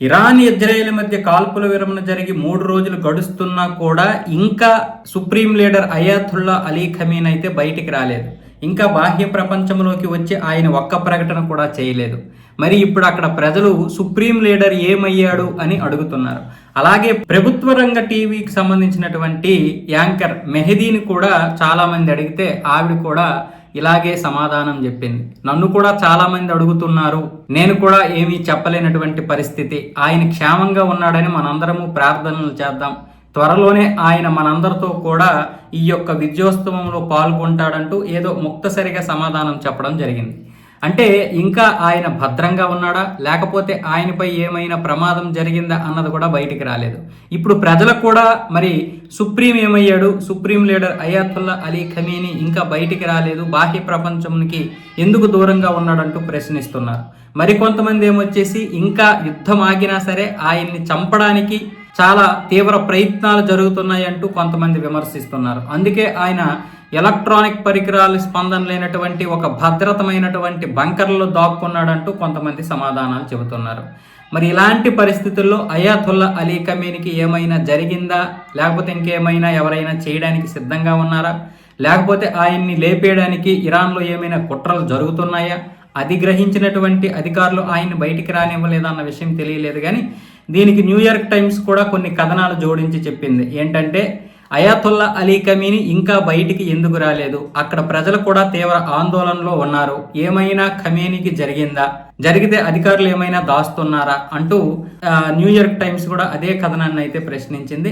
Iran Israel మధ్య కాల్పుల విరమణ జరిగి మూడు రోజులు గడుస్తున్నా కూడా ఇంకా supreme leader Ayatollah Ali Khamenei అయితే బయటికి రాలేదు. ఇంకా బాహ్య ప్రపంచంలోకి వచ్చి ఆయన ఒక్క ప్రకటన కూడా చేయలేదు. మరి ఇప్పుడు అక్కడ ప్రజలు సుప్రీం లీడర్ ఏమయ్యాడు అని అడుగుతున్నారు. అలాగే ప్రభుత్వ రంగ టీవీకి సంబంధించినటువంటి యాంకర్ మెహదీని కూడా చాలామంది అడిగితే ఆవిడ కూడా ఇలాగే సమాధానం చెప్పింది. నన్ను కూడా చాలా మంది అడుగుతున్నారు నేను కూడా ఏమీ చెప్పలేనటువంటి పరిస్థితి. ఆయన క్షేమంగా ఉన్నాడని మనందరము ప్రార్థనలు చేద్దాం. త్వరలోనే ఆయన మనందరితో కూడా ఈ యొక్క విద్యోత్సవంలో పాల్గొంటాడంటూ ఏదో ముక్తసరిగా సమాధానం చెప్పడం జరిగింది. అంటే ఇంకా ఆయన భద్రంగా ఉన్నాడా? లేకపోతే ఆయనపై ఏమైనా ప్రమాదం జరిగిందా అన్నది కూడా బయటికి రాలేదు. ఇప్పుడు ప్రజలకు కూడా మరి సుప్రీం ఏమయ్యాడు? Supreme leader Ayatollah Ali Khamenei ఇంకా బయటికి రాలేదు. బాహ్య ప్రపంచంకి ఎందుకు దూరంగా ఉన్నాడంటూ ప్రశ్నిస్తున్నారు. మరి కొంతమంది ఏమొచ్చేసి ఇంకా యుద్ధం ఆగినా సరే ఆయన్ని చంపడానికి చాలా తీవ్ర ప్రయత్నాలు జరుగుతున్నాయి అంటూ కొంతమంది విమర్శిస్తున్నారు. అందుకే ఆయన ఎలక్ట్రానిక్ పరికరాలు స్పందన లేనటువంటి ఒక భద్రతమైనటువంటి బంకర్లో దాక్కున్నాడంటూ కొంతమంది సమాధానాలు చెబుతున్నారు. మరి ఇలాంటి పరిస్థితుల్లో అయాతుల్లా అలీ కమీనికి ఏమైనా జరిగిందా? లేకపోతే ఇంకేమైనా ఎవరైనా చేయడానికి సిద్ధంగా ఉన్నారా? లేకపోతే ఆయన్ని లేపేయడానికి ఇరాన్లో ఏమైనా కుట్రలు జరుగుతున్నాయా? అది గ్రహించినటువంటి అధికారులు ఆయన్ని బయటికి రానివ్వలేదన్న విషయం తెలియలేదు కానీ దీనికి న్యూయార్క్ టైమ్స్ కూడా కొన్ని కథనాలు జోడించి చెప్పింది. ఏంటంటే అయాతుల్లా అలీ కమీని ఇంకా బయటికి ఎందుకు రాలేదు? అక్కడ ప్రజలు కూడా తీవ్ర ఆందోళనలో ఉన్నారు. ఏమైనా కమీనికి జరిగిందా? జరిగితే అధికారులు ఏమైనా దాస్తున్నారా? అంటూ న్యూయార్క్ టైమ్స్ కూడా అదే కథనాన్ని అయితే ప్రశ్నించింది.